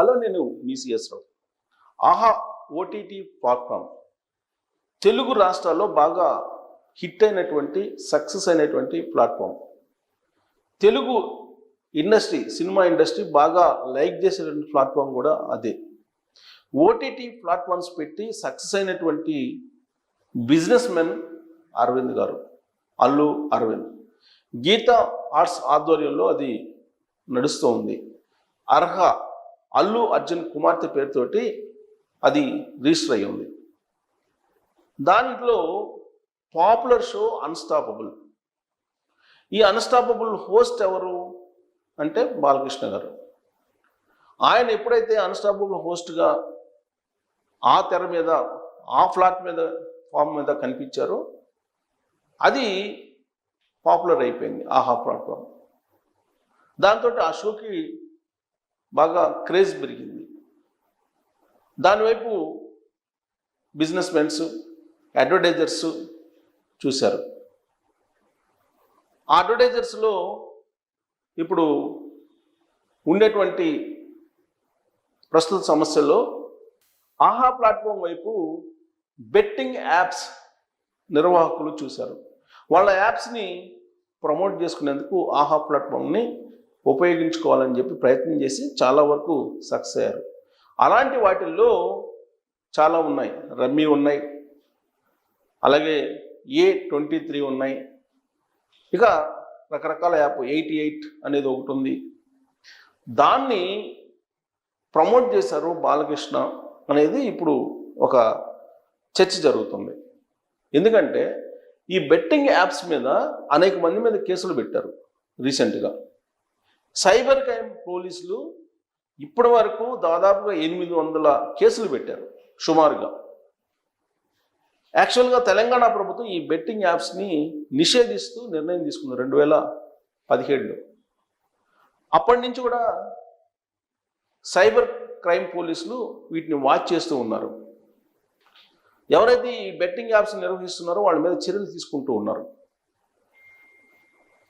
Hello నేను మీసీఎస్ రావు. ఆహా OTT platform. Telugu రాష్ట్రాల్లో బాగా హిట్ అయినటువంటి సక్సెస్ అయినటువంటి platform. Telugu industry cinema industry బాగా లైక్ చేసేటువంటి ప్లాట్ఫామ్ కూడా అదే. ఓటీటీ ప్లాట్ఫామ్స్ పెట్టి సక్సెస్ అయినటువంటి business men Aravind garu Allu Arvind. Gita arts ఆధ్వర్యంలో అది నడుస్తూ ఉంది అర్హ అల్లు అర్జున్ కుమార్తె పేరుతోటి అది రిజిస్టర్ అయ్యి ఉంది. దాంట్లో పాపులర్ షో అన్స్టాపబుల్ ఈ అన్స్టాపబుల్ హోస్ట్ ఎవరు అంటే బాలకృష్ణ గారు. ఆయన ఎప్పుడైతే అన్స్టాపబుల్ హోస్ట్గా ఆ తెర మీద ఆ ఫ్లాట్ మీద ఫామ్ మీద కనిపించారో అది పాపులర్ అయిపోయింది ఆహా ప్లాట్ఫామ్. దాంతో ఆ షోకి బాగా క్రేజ్ పెరిగింది. దానివైపు బిజినెస్ మెన్స్ అడ్వర్టైజర్స్ చూశారు. ఆ అడ్వర్టైజర్స్లో ఇప్పుడు ఉండేటువంటి ప్రస్తుత సమస్యలో ఆహా ప్లాట్ఫామ్ వైపు బెట్టింగ్ యాప్స్ నిర్వాహకులు చూశారు. వాళ్ళ యాప్స్ని ప్రమోట్ చేసుకునేందుకు ఆహా ప్లాట్ఫామ్ని ఉపయోగించుకోవాలని చెప్పి ప్రయత్నం చేసి చాలా వరకు సక్సెస్ అయ్యారు. అలాంటి వాటిల్లో చాలా ఉన్నాయి. రమ్మీ ఉన్నాయి. అలాగే ఏ ట్వంటీ త్రీ ఉన్నాయి. ఇక రకరకాల యాప్ ఎయిటీ ఎయిట్ అనేది ఒకటి ఉంది. దాన్ని ప్రమోట్ చేశారు బాలకృష్ణ అనేది ఇప్పుడు ఒక చర్చ జరుగుతుంది. ఎందుకంటే ఈ బెట్టింగ్ యాప్స్ మీద అనేక మంది మీద కేసులు పెట్టారు రీసెంట్గా. సైబర్ క్రైమ్ పోలీసులు ఇప్పటి వరకు దాదాపుగా ఎనిమిది వందల కేసులు పెట్టారు సుమారుగా. యాక్చువల్గా తెలంగాణ ప్రభుత్వం ఈ బెట్టింగ్ యాప్స్ని నిషేధిస్తూ నిర్ణయం తీసుకుంది రెండు వేల పదిహేడులో. అప్పటి నుంచి కూడా సైబర్ క్రైమ్ పోలీసులు వీటిని వాచ్ చేస్తూ ఉన్నారు. ఎవరైతే ఈ బెట్టింగ్ యాప్స్ నిర్వహిస్తున్నారో వాళ్ళ మీద చర్యలు తీసుకుంటూ ఉన్నారు.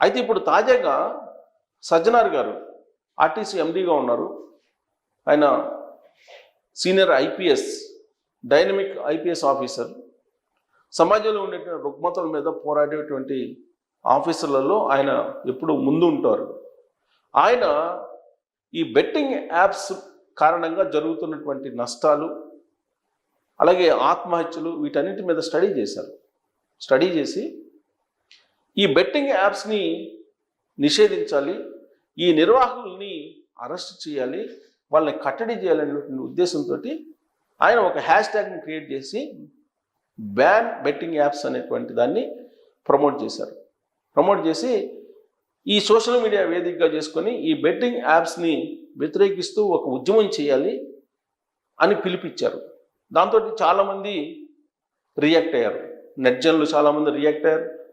అయితే ఇప్పుడు తాజాగా సజ్జనార్ గారు ఆర్టీసీ ఎండీగా ఉన్నారు. ఆయన senior IPS dynamic IPS officer. సమాజంలో ఉండేటువంటి రుగ్మతల మీద పోరాడేటువంటి ఆఫీసర్లలో ఆయన ఎప్పుడు ముందు ఉంటారు. ఆయన ఈ బెట్టింగ్ యాప్స్ కారణంగా జరుగుతున్నటువంటి నష్టాలు అలాగే ఆత్మహత్యలు వీటన్నిటి మీద స్టడీ చేశారు. స్టడీ చేసి ఈ బెట్టింగ్ యాప్స్ని నిషేధించాలి ఈ నిర్వాహకుల్ని అరెస్ట్ చేయాలి వాళ్ళని కట్టడి చేయాలనేటువంటి ఉద్దేశంతో ఆయన ఒక హ్యాష్ ట్యాగ్ని క్రియేట్ చేసి బ్యాన్ బెట్టింగ్ యాప్స్ అనేటువంటి దాన్ని ప్రమోట్ చేశారు. ప్రమోట్ చేసి ఈ సోషల్ మీడియా వేదికగా చేసుకొని ఈ బెట్టింగ్ యాప్స్ని వ్యతిరేకిస్తూ ఒక ఉద్యమం చేయాలి అని పిలిపించారు దాంతో చాలామంది రియాక్ట్ అయ్యారు. నెట్జన్లు చాలామంది రియాక్ట్ అయ్యారు.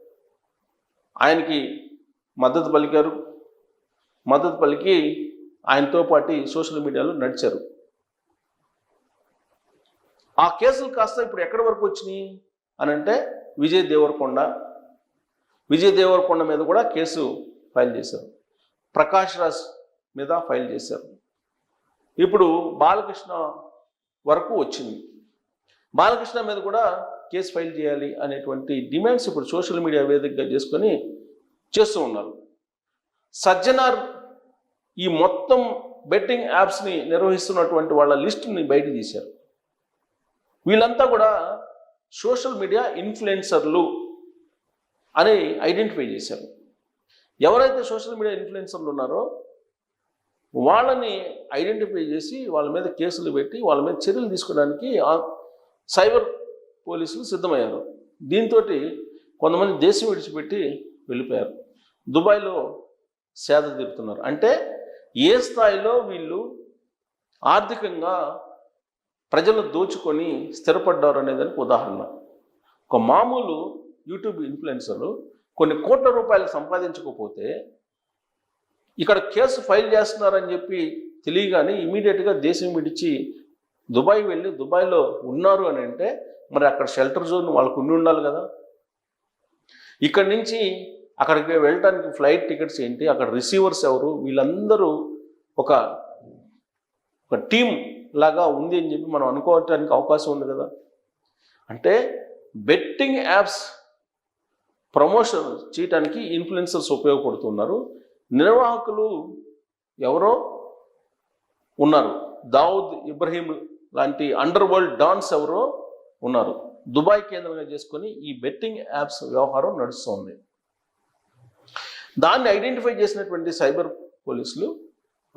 ఆయనకి మద్దతు పలికారు. మద్దతు పలికి ఆయనతో పాటు సోషల్ మీడియాలో నడిచారు. ఆ కేసులు కాస్త ఇప్పుడు ఎక్కడి వరకు వచ్చినాయి అని అంటే విజయ్ దేవరకొండ. విజయ్ దేవరకొండ మీద కూడా కేసు ఫైల్ చేశారు. ప్రకాష్ రాజ్ మీద ఫైల్ చేశారు. ఇప్పుడు బాలకృష్ణ వరకు వచ్చింది. బాలకృష్ణ మీద కూడా కేసు ఫైల్ చేయాలి అనేటువంటి డిమాండ్స్ ఇప్పుడు సోషల్ మీడియా వేదికగా చేసుకొని చేస్తూ ఉన్నారు. సజ్జనార్ ఈ మొత్తం బెట్టింగ్ యాప్స్ని నిర్వహిస్తున్నటువంటి వాళ్ళ లిస్టుని బయట తీశారు. వీళ్ళంతా కూడా సోషల్ మీడియా ఇన్ఫ్లుయెన్సర్లు అని ఐడెంటిఫై చేశారు. ఎవరైతే సోషల్ మీడియా ఇన్ఫ్లుయెన్సర్లు ఉన్నారో వాళ్ళని ఐడెంటిఫై చేసి వాళ్ళ మీద కేసులు పెట్టి వాళ్ళ మీద చర్యలు తీసుకోవడానికి సైబర్ పోలీసులు సిద్ధమయ్యారు. దీంతో కొంతమంది దేశం విడిచిపెట్టి వెళ్ళిపోయారు. దుబాయ్లో సేద తీరుతున్నారు. అంటే ఏ స్థాయిలో వీళ్ళు ఆర్థికంగా ప్రజలు దోచుకొని స్థిరపడ్డారు అనేదానికి ఉదాహరణ. ఒక మామూలు యూట్యూబ్ ఇన్ఫ్లుయెన్సర్లు కొన్ని కోట్ల రూపాయలు సంపాదించకపోతే ఇక్కడ కేసు ఫైల్ చేస్తున్నారని చెప్పి తెలియగానే ఇమీడియట్గా దేశం విడిచి దుబాయ్ వెళ్ళి దుబాయ్లో ఉన్నారు అని అంటే మరి అక్కడ షెల్టర్ జోన్ వాళ్ళకు ఉండి ఉండాలి కదా. ఇక్కడి నుంచి అక్కడికి వెళ్ళటానికి ఫ్లైట్ టికెట్స్ ఏంటి? అక్కడ రిసీవర్స్ ఎవరు? వీళ్ళందరూ ఒక ఒక టీం లాగా ఉంది అని చెప్పి మనం అనుకోవటానికి అవకాశం ఉంది కదా? అంటే బెట్టింగ్ యాప్స్ ప్రమోషన్ చేయటానికి ఇన్ఫ్లుయెన్సర్స్ ఉపయోగపడుతున్నారు. నిర్వాహకులు ఎవరో ఉన్నారు. దావుద్ ఇబ్రహీం లాంటి అండర్ వరల్డ్ డాన్స్ ఎవరో ఉన్నారు. దుబాయ్ కేంద్రంగా చేసుకొని ఈ బెట్టింగ్ యాప్స్ వ్యవహారం నడుస్తుంది. దాన్ని ఐడెంటిఫై చేసినటువంటి సైబర్ పోలీసులు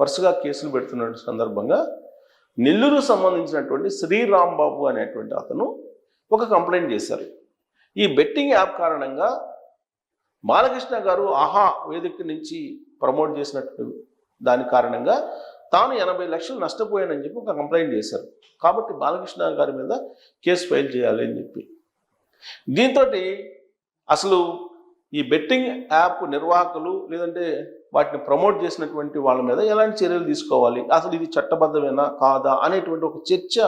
వరుసగా కేసులు పెడుతున్న సందర్భంగా నెల్లూరు సంబంధించినటువంటి శ్రీరాంబాబు అనేటువంటి అతను ఒక కంప్లైంట్ చేశారు. ఈ బెట్టింగ్ యాప్ కారణంగా బాలకృష్ణ గారు ఆహా వేదిక నుంచి ప్రమోట్ చేసినట్టు దాని కారణంగా తాను ఎనభై లక్షలు నష్టపోయానని చెప్పి ఒక కంప్లైంట్ చేశారు. కాబట్టి బాలకృష్ణ గారి మీద కేసు ఫైల్ చేయాలి అని చెప్పి. దీంతో అసలు ఈ బెట్టింగ్ యాప్ నిర్వాహకులు లేదంటే వాటిని ప్రమోట్ చేసినటువంటి వాళ్ళ మీద ఎలాంటి చర్యలు తీసుకోవాలి? అసలు ఇది చట్టబద్ధమేనా? కాదా? అనేటువంటి ఒక చర్చ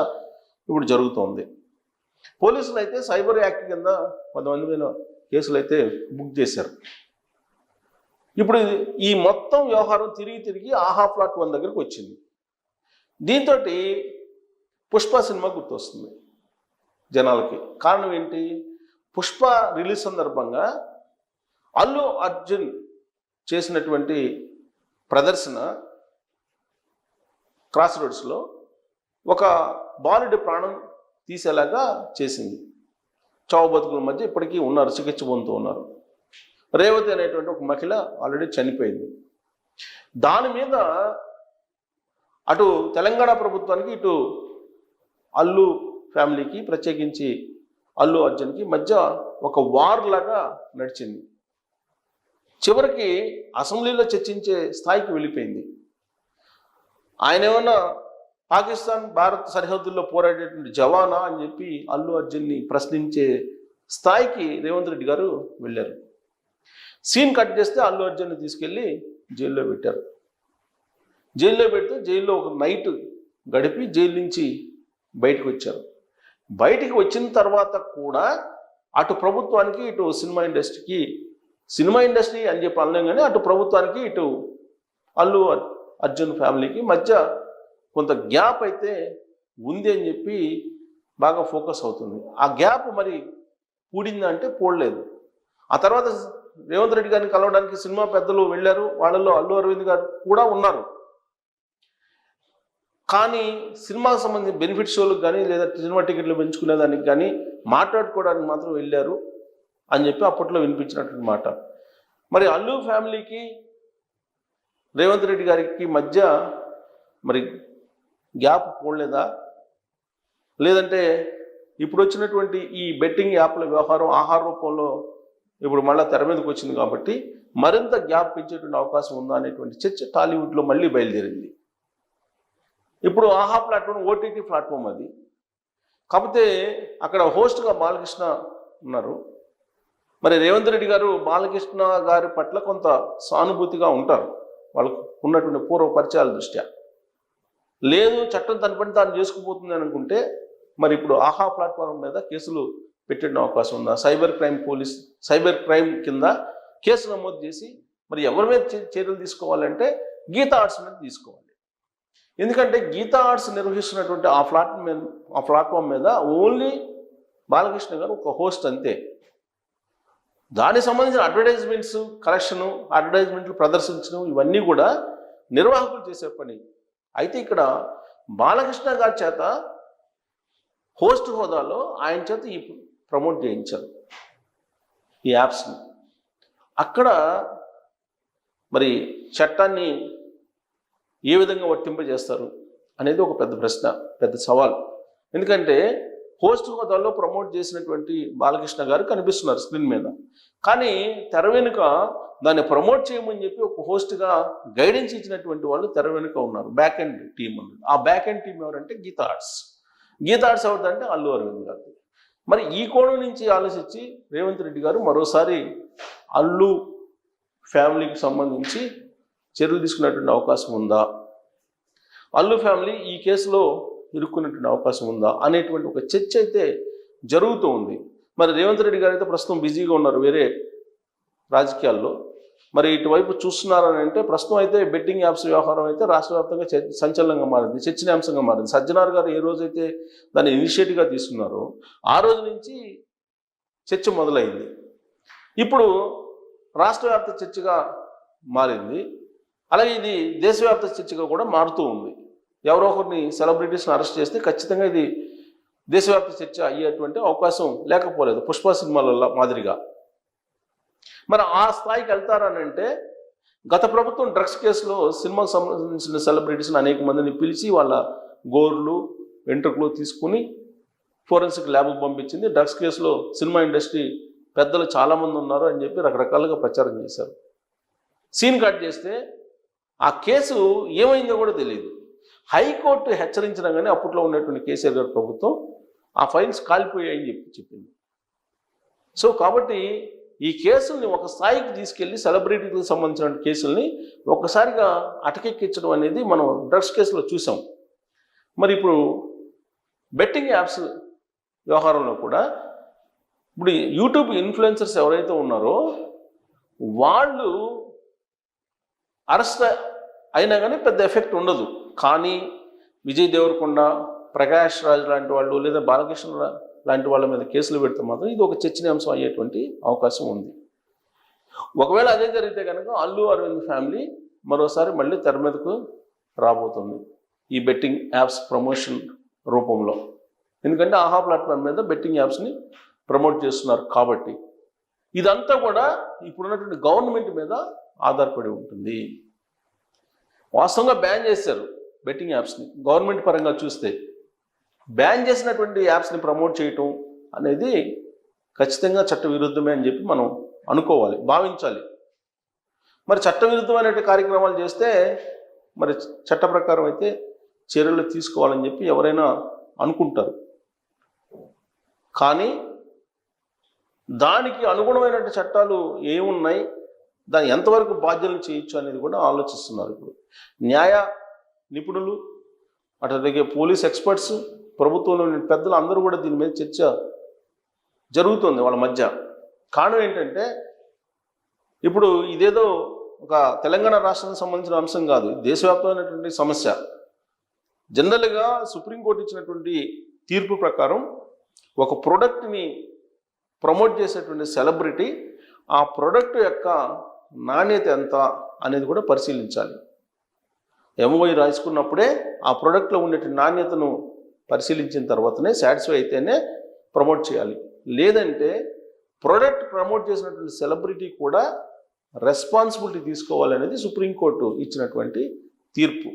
ఇప్పుడు జరుగుతోంది. పోలీసులు అయితే సైబర్ యాక్ట్ కింద కొంతమంది మీద కేసులు అయితే బుక్ చేశారు. ఇప్పుడు ఇది- ఈ మొత్తం వ్యవహారం తిరిగి తిరిగి ఆహా ప్లాట్ వన్ దగ్గరికి వచ్చింది. దీంతో పుష్ప సినిమా గుర్తొస్తుంది జనాలకి. కారణం ఏంటి? పుష్ప రిలీజ్ సందర్భంగా అల్లు అర్జున్ చేసినటువంటి ప్రదర్శన క్రాస్ రోడ్స్లో ఒక బాలుడి ప్రాణం తీసేలాగా చేసింది. చావు బతుకుల మధ్య ఇప్పటికీ ఉన్నారు చికిత్స పొందుతూ ఉన్నారు. రేవతి అనేటువంటి ఒక మహిళ ఆల్రెడీ చనిపోయింది. దాని మీద అటు తెలంగాణ ప్రభుత్వానికి ఇటు అల్లు ఫ్యామిలీకి ప్రత్యేకించి అల్లు అర్జున్కి మధ్య ఒక వార్ లాగా నడిచింది. చివరికి అసెంబ్లీలో చర్చించే స్థాయికి వెళ్ళిపోయింది. ఆయన ఏమన్నా పాకిస్తాన్ భారత్ సరిహద్దుల్లో పోరాడేటువంటి జవానా అని చెప్పి అల్లు అర్జున్ని ప్రశ్నించే స్థాయికి రేవంత్ రెడ్డి గారు వెళ్ళారు. సీన్ కట్ చేస్తే అల్లు అర్జున్ని తీసుకెళ్ళి జైల్లో పెట్టారు. జైల్లో పెడితే జైల్లో ఒక నైట్ గడిపి జైలు నుంచి బయటకు వచ్చారు. బయటికి వచ్చిన తర్వాత కూడా అటు ప్రభుత్వానికి ఇటు సినిమా ఇండస్ట్రీకి సినిమా ఇండస్ట్రీ అని చెప్పి అనలేం కానీ అటు ప్రభుత్వానికి ఇటు అల్లు అర్జున్ ఫ్యామిలీకి మధ్య కొంత గ్యాప్ అయితే ఉంది అని చెప్పి బాగా ఫోకస్ అవుతుంది. ఆ గ్యాప్ మరి పూడిందా అంటే పోడలేదు. ఆ తర్వాత రేవంత్ రెడ్డి గారిని కలవడానికి సినిమా పెద్దలు వెళ్ళారు వాళ్ళల్లో అల్లు అరవింద్ గారు కూడా ఉన్నారు. కానీ సినిమాకి సంబంధించిన బెనిఫిట్ షోలకు కానీ లేదా సినిమా టికెట్లు పెంచుకునే దానికి కానీ మాట్లాడుకోవడానికి మాత్రం వెళ్ళారు. అని చెప్పి అప్పట్లో వినిపించినటువంటి మాట. మరి అల్లు ఫ్యామిలీకి రేవంత్ రెడ్డి గారికి మధ్య మరి గ్యాప్ పోలేదా? లేదంటే ఇప్పుడు వచ్చినటువంటి ఈ బెట్టింగ్ యాప్ల వ్యవహారం ఆహార రూపంలో ఇప్పుడు మళ్ళీ తెర మీదకి వచ్చింది కాబట్టి మరింత గ్యాప్ పెంచేటువంటి అవకాశం ఉందా అనేటువంటి చర్చ టాలీవుడ్లో మళ్ళీ బయలుదేరింది. ఇప్పుడు ఆహా ప్లాట్ఫామ్ ఓటీటీ ప్లాట్ఫామ్ అది. కాకపోతే అక్కడ హోస్ట్గా బాలకృష్ణ ఉన్నారు. మరి రేవంత్ రెడ్డి గారు బాలకృష్ణ గారి పట్ల కొంత సానుభూతిగా ఉంటారు. వాళ్ళకు ఉన్నటువంటి పూర్వ పరిచయాల దృష్ట్యా. లేదు చట్టం తన పని తాను చేసుకుపోతుంది అనుకుంటే మరి ఇప్పుడు ఆహా ప్లాట్ఫామ్ మీద కేసులు పెట్టిన అవకాశం ఉందా? Cyber crime police cyber crime కింద కేసు నమోదు చేసి మరి ఎవరి మీద చే- చర్యలు తీసుకోవాలంటే గీతా ఆర్ట్స్ మీద తీసుకోవాలి. ఎందుకంటే గీతా ఆర్ట్స్ నిర్వహిస్తున్నటువంటి ఆ ప్లాట్ ఆ ప్లాట్ఫామ్ మీద ఓన్లీ బాలకృష్ణ గారు ఒక హోస్ట్ అంతే. దానికి సంబంధించిన అడ్వర్టైజ్మెంట్స్ కలెక్షను అడ్వర్టైజ్మెంట్లు ప్రదర్శించడం ఇవన్నీ కూడా నిర్వాహకులు చేసే పని. అయితే ఇక్కడ బాలకృష్ణ గారి చేత హోస్ట్ హోదాలో ఆయన చేత ఈ ప్రమోట్ చేయించారు ఈ యాప్స్ని. అక్కడ మరి చట్టాన్ని ఏ విధంగా వర్తింపజేస్తారు అనేది ఒక పెద్ద ప్రశ్న పెద్ద సవాల్. ఎందుకంటే హోస్ట్ హోదాలో ప్రమోట్ చేసినటువంటి బాలకృష్ణ గారు కనిపిస్తున్నారు స్క్రీన్ మీద. కానీ తెర వెనుక దాన్ని ప్రమోట్ చేయమని చెప్పి ఒక హోస్ట్గా గైడెన్స్ ఇచ్చినటువంటి వాళ్ళు తెర వెనుక ఉన్నారు. బ్యాక్ ఎండ్ టీం ఉంది ఆ బ్యాక్ ఎండ్ టీం ఎవరంటే గీతా ఆర్ట్స్. గీతా ఆర్ట్స్ ఎవరిదంటే అల్లు అరవింద్ గారు మరి ఈ కోణం నుంచి ఆలోచించి రేవంత్ రెడ్డి గారు మరోసారి అల్లు ఫ్యామిలీకి సంబంధించి చర్యలు తీసుకునేటువంటి అవకాశం ఉందా? అల్లు ఫ్యామిలీ ఈ కేసులో ఇరుక్కునేటువంటి అవకాశం ఉందా అనేటువంటి ఒక చర్చ అయితే జరుగుతూ ఉంది. మరి రేవంత్ రెడ్డి గారు అయితే ప్రస్తుతం బిజీగా ఉన్నారు వేరే రాజకీయాల్లో. మరి ఇటువైపు చూస్తున్నారని అంటే ప్రస్తుతం అయితే బెట్టింగ్ యాప్స్ వ్యవహారం అయితే రాష్ట్ర వ్యాప్తంగా సంచలనంగా మారింది చర్చనీయాంశంగా మారింది. సజ్జనార్ గారు ఏ రోజైతే దాన్ని ఇనిషియేటివ్గా తీసుకున్నారో ఆ రోజు నుంచి చర్చ మొదలైంది. ఇప్పుడు రాష్ట్ర వ్యాప్త చర్చగా మారింది. అలాగే ఇది దేశవ్యాప్త చర్చగా కూడా మారుతూ ఉంది. ఎవరో ఒకరిని సెలబ్రిటీస్ని అరెస్ట్ చేస్తే ఖచ్చితంగా ఇది దేశవ్యాప్త చర్చ అయ్యేటువంటి అవకాశం లేకపోలేదు. పుష్ప సినిమాల మాదిరిగా. మరి ఆ స్థాయికి వెళ్తారనంటే గత ప్రభుత్వం డ్రగ్స్ కేసులో సినిమాకు సంబంధించిన సెలబ్రిటీస్ని అనేక మందిని పిలిచి వాళ్ళ గోర్లు వెంట్రుకలు తీసుకుని ఫోరెన్సిక్ ల్యాబ్ పంపించింది. డ్రగ్స్ కేసులో సినిమా ఇండస్ట్రీ పెద్దలు చాలామంది ఉన్నారు అని చెప్పి రకరకాలుగా ప్రచారం చేశారు. సీన్ కట్ చేస్తే ఆ కేసు ఏమైందో కూడా తెలియదు. హైకోర్టు హెచ్చరించినా కానీ అప్పట్లో ఉన్నటువంటి కేసీఆర్ గారి ప్రభుత్వం ఆ ఫైల్స్ కాలిపోయాయని చెప్పి చెప్పింది. సో కాబట్టి ఈ కేసుల్ని ఒక స్థాయికి తీసుకెళ్ళి సెలబ్రిటీలకు సంబంధించిన కేసుల్ని ఒక్కసారిగా అటకెక్కించడం అనేది మనం డ్రగ్స్ కేసులో చూసాం. మరి ఇప్పుడు బెట్టింగ్ యాప్స్ వ్యవహారంలో కూడా ఇప్పుడు యూట్యూబ్ ఇన్ఫ్లుయెన్సర్స్ ఎవరైతే ఉన్నారో వాళ్ళు అరెస్ట్ అయినా కానీ పెద్ద ఎఫెక్ట్ ఉండదు. కానీ విజయ్ దేవరకొండ ప్రకాష్ రాజ్ లాంటి వాళ్ళు లేదా బాలకృష్ణ లాంటి వాళ్ళ మీద కేసులు పెడితే మాత్రం ఇది ఒక చర్చనీయాంశం అయ్యేటువంటి అవకాశం ఉంది. ఒకవేళ అదే జరిగితే కనుక అల్లు అరవింద్ ఫ్యామిలీ మరోసారి మళ్ళీ తెర మీదకు రాబోతుంది ఈ బెట్టింగ్ యాప్స్ ప్రమోషన్ రూపంలో. ఎందుకంటే ఆహా ప్లాట్ఫామ్ మీద బెట్టింగ్ యాప్స్ని ప్రమోట్ చేస్తున్నారు కాబట్టి. ఇదంతా కూడా ఇప్పుడున్నటువంటి గవర్నమెంట్ మీద ఆధారపడి ఉంటుంది. వాస్తవంగా బ్యాన్ చేశారు. బెట్టింగ్ యాప్స్ని గవర్నమెంట్ పరంగా చూస్తే బ్యాన్ చేసినటువంటి యాప్స్ని ప్రమోట్ చేయటం అనేది ఖచ్చితంగా చట్టవిరుద్ధమే అని చెప్పి మనం అనుకోవాలి భావించాలి. మరి చట్ట కార్యక్రమాలు చేస్తే మరి చట్ట ప్రకారం అయితే చర్యలు తీసుకోవాలని చెప్పి ఎవరైనా అనుకుంటారు. కానీ దానికి అనుగుణమైనటువంటి చట్టాలు ఏమున్నాయి దాన్ని ఎంతవరకు బాధ్యతలు చేయొచ్చు అనేది కూడా ఆలోచిస్తున్నారు ఇప్పుడు. న్యాయ నిపుణులు అట్లాగే పోలీస్ ఎక్స్పర్ట్స్ ప్రభుత్వంలోని పెద్దలు అందరూ కూడా దీని మీద చర్చ జరుగుతుంది వాళ్ళ మధ్య. కారణం ఏంటంటే ఇప్పుడు ఇదేదో ఒక తెలంగాణ రాష్ట్రానికి సంబంధించిన అంశం కాదు దేశవ్యాప్తమైనటువంటి సమస్య. జనరల్గా సుప్రీంకోర్టు ఇచ్చినటువంటి తీర్పు ప్రకారం ఒక ప్రోడక్ట్ని ప్రమోట్ చేసేటువంటి సెలబ్రిటీ ఆ ప్రోడక్ట్ యొక్క నాణ్యత ఎంత అనేది కూడా పరిశీలించాలి. ఎంఓఐ రాసుకున్నప్పుడే ఆ ప్రోడక్ట్లో ఉండేటువంటి నాణ్యతను పరిశీలించిన తర్వాతనే సాటిస్ఫై అయితేనే ప్రమోట్ చేయాలి. లేదంటే ప్రోడక్ట్ ప్రమోట్ చేసినటువంటి సెలబ్రిటీ కూడా రెస్పాన్సిబిలిటీ తీసుకోవాలనేది సుప్రీంకోర్టు ఇచ్చినటువంటి తీర్పు.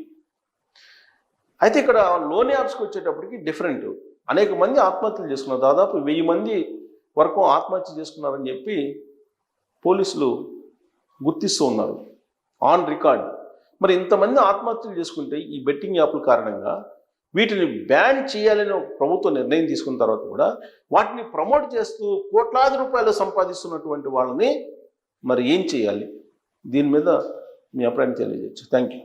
అయితే ఇక్కడ లోన్ యాప్స్కి వచ్చేటప్పటికి డిఫరెంట్ అనేక మంది ఆత్మహత్యలు చేసుకున్నారు. దాదాపు వెయ్యి మంది వరకు ఆత్మహత్య చేసుకున్నారని చెప్పి పోలీసులు గుర్తిస్తూ ఉన్నారు. ఆన్ రికార్డ్ మరి ఇంతమంది ఆత్మహత్యలు చేసుకుంటే ఈ బెట్టింగ్ యాప్ల కారణంగా వీటిని బ్యాన్ చేయాలని ఒక ప్రభుత్వం నిర్ణయం తీసుకున్న తర్వాత కూడా వాటిని ప్రమోట్ చేస్తూ కోట్లాది రూపాయలు సంపాదిస్తున్నటువంటి వాళ్ళని మరి ఏం చేయాలి? దీని మీద మీ అభిప్రాయం తెలియజేయచ్చు. Thank you